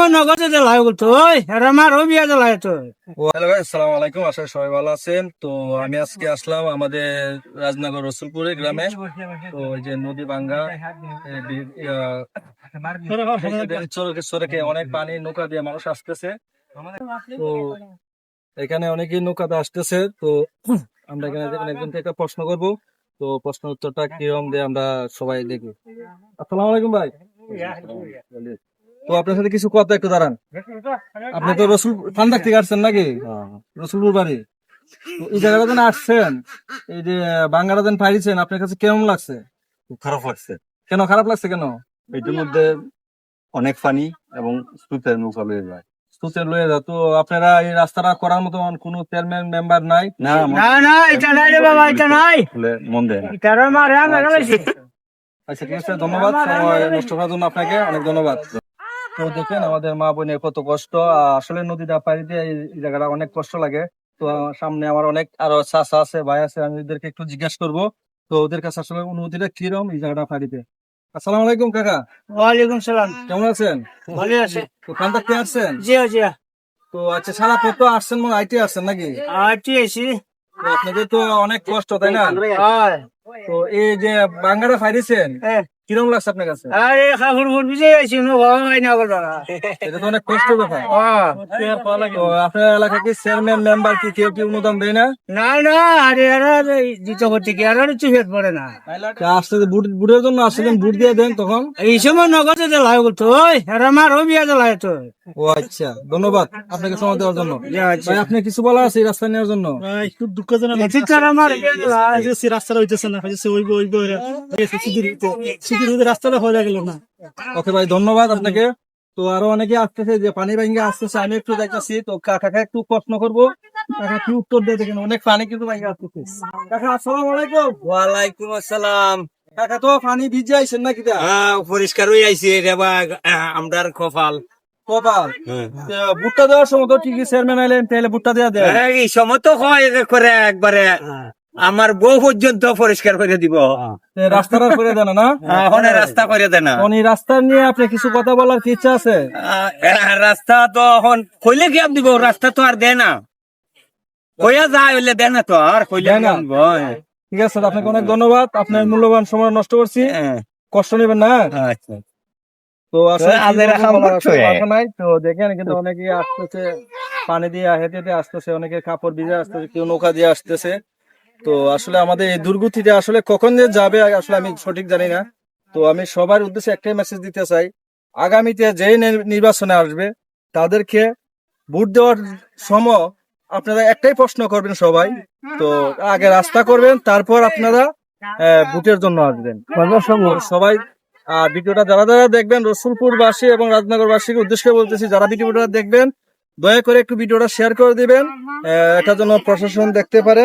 সময় নগদে জ্বালায় বলতো ওই আমার ও বিয়া জ্বালায় তো আসসালামু আলাইকুম আশা সবাই ভালো আছেন। তো আমি আজকে আসলাম আমাদের রাজনগর রসুলপুরে গ্রামে। তো ওই যে নদী ভাঙ্গা এ, বি- চরকে চরকে অনেক পানি নৌকা দিয়ে মানুষ আসতেছে। তো এখানে অনেকেই নৌকাতে আসতেছে। তো আমরা এখানে একজন থেকে প্রশ্ন করব। তো প্রশ্ন উত্তরটা কীরকম দিয়ে আমরা সবাই দেখি। আসসালামু আলাইকুম ভাই। তো আপনার সাথে কিছু কথা একটু দাঁড়ান। আপনি তো রসুল ফান্দাক থেকে আসছেন নাকি? রসুলপুর বাড়ি। এই জায়গাটা যেন আসছেন এই যে বাঙ্গারা যেন পাইছেন আপনার কাছে কেমন লাগছে? খুব খারাপ লাগছে। কেন খারাপ লাগছে কেন? এটার মধ্যে অনেক পানি এবং নৌকা লয়ে যায়। লয়ে যা তো আপনারা এই রাস্তাটা করার মতো কোন চেয়ারম্যান মেম্বার নাই। না না না এটা নাই রে বাবা এটা নাই। মন দেয় আচ্ছা ঠিক আছে ধন্যবাদ। সময় নষ্ট করার জন্য আপনাকে অনেক ধন্যবাদ। তো দেখেন আমাদের মা বোনের কত কষ্ট। আসলে নদীটা পাড়ি দিয়ে এই জায়গাটা অনেক কষ্ট লাগে। তো সামনে আমার অনেক আরও চাষা আছে ভাই আছে আমি ওদেরকে একটু জিজ্ঞেস করব। তো ওদের কাছে আসলে অনুমতিটা কীরকম এই জায়গাটা পাড়িতে আসসালামু আলাইকুম কাকা। ওয়ালাইকুম সালাম। কেমন আছেন? ভালো আছে। তো আসছেন জি জি। তো আচ্ছা সারা কত আসছেন মনে আইটি আসছেন নাকি? আটি আছি তো আপনাদের তো অনেক কষ্ট তাই না? তো এই যে বাঙ্গারা ফাইরেছেন হ্যাঁ। কীরকম লাগছে আপনার কাছে? আরে খাবুর বিজে আছি নো বাবা হয় না বলবা এটা তো অনেক কষ্ট হ্যাঁ আপনার এলাকা কি চেয়ারম্যান মেম্বার কি কেউ কি অনুদান দেয় না? না না আরে আরে দিতে হচ্ছে কি আরে চুপেট পড়ে না। আসতে বুট বুটের জন্য আসছিলেন বুট দিয়ে দেন তখন? এই সময় নগদে জ্বালায় বলতো ওই আর আমার ও বিয়া জ্বালায় তো ও আচ্ছা ধন্যবাদ আপনাকে সময় দেওয়ার জন্য। আচ্ছা। ভাই আপনি কিছু বলা আছে রাস্তা নেওয়ার জন্য? একটু দুঃখজনক তো আমার বিয়া রাস্তাটা হইতেছে না হয়েছে ওই ওই রাস্তাটা হয়ে গেল না। ওকে ভাই ধন্যবাদ আপনাকে। তো আরও অনেকে আসতেছে যে পানি ভাঙ্গে আসতেছে আমি একটু দেখতেছি। তো কাকাকে একটু প্রশ্ন করব। কাকা কি উত্তর দিয়ে দেখেন অনেক পানি কিন্তু ভাঙ্গে আসতেছে। কাকা আসসালাম আলাইকুম। ওয়ালাইকুম আসসালাম। কাকা তো পানি ভিজে আইছেন নাকি হ্যাঁ পরিষ্কার হয়ে আইছে রেবা আমরার কপাল। কপাল? তো ভুট্টা দেওয়ার সময় তো ঠিকই চেয়ারম্যান আইলেন তাহলে ভুট্টা দেওয়া দেয় হ্যাঁ, এই সময় তো হয় করে একবারে আমার বউ পর্যন্ত পরিষ্কার করে দিব। রাস্তাটা করে দেন না এখন রাস্তা করে দে না। কোন এই রাস্তা নিয়ে আপনি কিছু কথা বলার কি ইচ্ছা আছে? রাস্তা তো এখন কইলে কি দিব? রাস্তা তো আর দেয় না। কইয়া যায় হইলে দেয় না তো আর কইলে না? ঠিক আছে আপনাকে অনেক ধন্যবাদ। আপনার মূল্যবান সময় নষ্ট করছি। হ্যাঁ, কষ্ট নেবেন না আচ্ছা। আসলে। তো দেখেন কিন্তু অনেকে আসতেছে পানি দিয়ে হেঁটে হেঁটে আসতেছে অনেকে কাপড় ভিজে আসতেছে কেউ নৌকা দিয়ে আসতেছে। তো আসলে আমাদের এই দুর্গতিটা আসলে কখন যে যাবে আসলে আমি সঠিক জানি না। তো আমি সবার উদ্দেশ্যে একটাই মেসেজ দিতে চাই, আগামীতে নি- নির্বাচনে আসবে, তাদেরকে ভোট দেওয়ার সময় আপনারা একটাই প্রশ্ন করবেন সবাই, তো আগে রাস্তা করবেন, তারপর আপনারা ভোটের জন্য আসবেন। সবাই আর ভিডিওটা যারা যারা দেখবেন, রসুলপুরবাসী এবং রাজনগরবাসীকে উদ্দেশ্যে বলতেছি, যারা ভিডিওটা দেখবেন, দয়া করে একটু ভিডিওটা শেয়ার করে দিবেন এটার জন্য প্রশাসন দেখতে পারে।